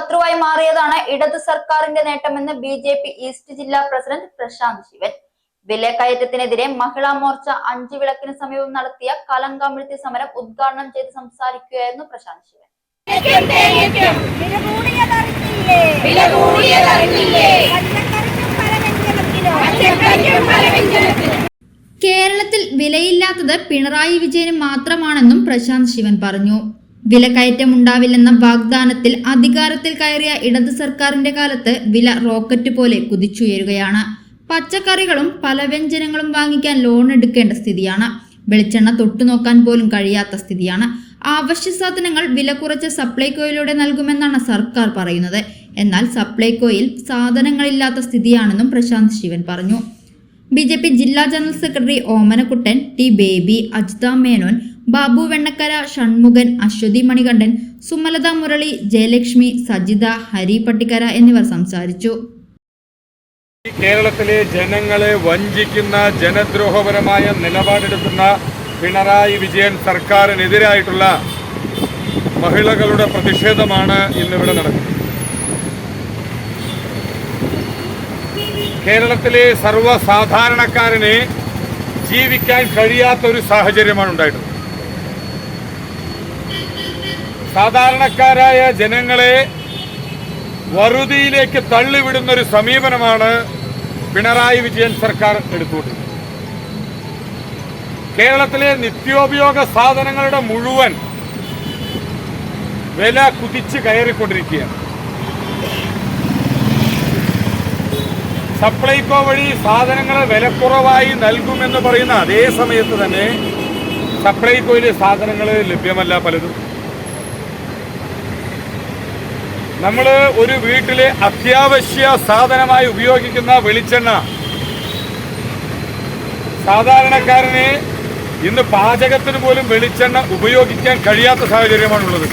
ശത്രുവായി മാറിയതാണ് ഇടത് സർക്കാരിന്റെ നേട്ടമെന്ന് ബി ജെ പി ഈസ്റ്റ് ജില്ലാ പ്രസിഡന്റ് പ്രശാന്ത് ശിവൻ. വിലക്കയറ്റത്തിനെതിരെ മഹിളാ മോർച്ച അഞ്ചു വിളക്കിന് സമീപം നടത്തിയ കലങ്കാമിഴ്ത്തി സമരം ഉദ്ഘാടനം ചെയ്ത് സംസാരിക്കുകയായിരുന്നു പ്രശാന്ത് ശിവൻ. കേരളത്തിൽ വിലയില്ലാത്തത് പിണറായി വിജയന് മാത്രമാണെന്നും പ്രശാന്ത് ശിവൻ പറഞ്ഞു. വിലക്കയറ്റം ഉണ്ടാവില്ലെന്ന വാഗ്ദാനത്തിൽ അധികാരത്തിൽ കയറിയ ഇടത് സർക്കാരിന്റെ കാലത്ത് വില റോക്കറ്റ് പോലെ കുതിച്ചുയരുകയാണ്. പച്ചക്കറികളും പലവ്യഞ്ജനങ്ങളും വാങ്ങിക്കാൻ ലോൺ എടുക്കേണ്ട സ്ഥിതിയാണ്. വെളിച്ചെണ്ണ തൊട്ടുനോക്കാൻ പോലും കഴിയാത്ത സ്ഥിതിയാണ്. അവശ്യ സാധനങ്ങൾ വില കുറച്ച് സപ്ലൈകോയിലൂടെ നൽകുമെന്നാണ് സർക്കാർ പറയുന്നത്. എന്നാൽ സപ്ലൈകോയിൽ സാധനങ്ങളില്ലാത്ത സ്ഥിതിയാണെന്നും പ്രശാന്ത് ശിവൻ പറഞ്ഞു. ബി ജെ പി ജില്ലാ general secretary Omanakuttan T Baby Ajitha Menon Babu Vennakkara Shanmukhan Aswathi Manikandan Sumalatha Murali Jayalakshmi Sajitha Hari Pattikkara എന്നിവർ സംസാരിച്ചു. കേരളത്തിലെ ജനങ്ങളെ വഞ്ചിക്കുന്ന ജനദ്രോഹപരമായ നിലപാടെടുക്കുന്ന പിണറായി വിജയൻ സർക്കാരിനെതിരായിട്ടുള്ള മഹിളകളുടെ പ്രതിഷേധമാണ് ഇന്നിവിടെ നടക്കുന്നത്. കേരളത്തിലെ സർവസാധാരണക്കാരന് ജീവിക്കാൻ കഴിയാത്ത ഒരു സാഹചര്യമാണ് ഉണ്ടായിട്ടുള്ളത്. സാധാരണക്കാരായ ജനങ്ങളെ വറുതിയിലേക്ക് തള്ളിവിടുന്ന ഒരു സമീപനമാണ് പിണറായി വിജയൻ സർക്കാർ എടുത്തുകൊണ്ടിരിക്കുന്നത്. കേരളത്തിലെ നിത്യോപയോഗ സാധനങ്ങളുടെ മുഴുവൻ വില കുതിച്ച് കയറിക്കൊണ്ടിരിക്കുകയാണ്. സപ്ലൈകോ വഴി സാധനങ്ങൾ വിലക്കുറവായി നൽകുമെന്ന് പറയുന്ന അതേ സമയത്ത് തന്നെ സപ്ലൈകോയിലെ സാധനങ്ങൾ ലഭ്യമല്ല പലതും. നമ്മൾ ഒരു വീട്ടിലെ അത്യാവശ്യ സാധനമായി ഉപയോഗിക്കുന്ന വെളിച്ചെണ്ണ. സാധാരണക്കാരന് ഇന്ന് പാചകത്തിന് പോലും വെളിച്ചെണ്ണ ഉപയോഗിക്കാൻ കഴിയാത്ത സാഹചര്യമാണുള്ളത്.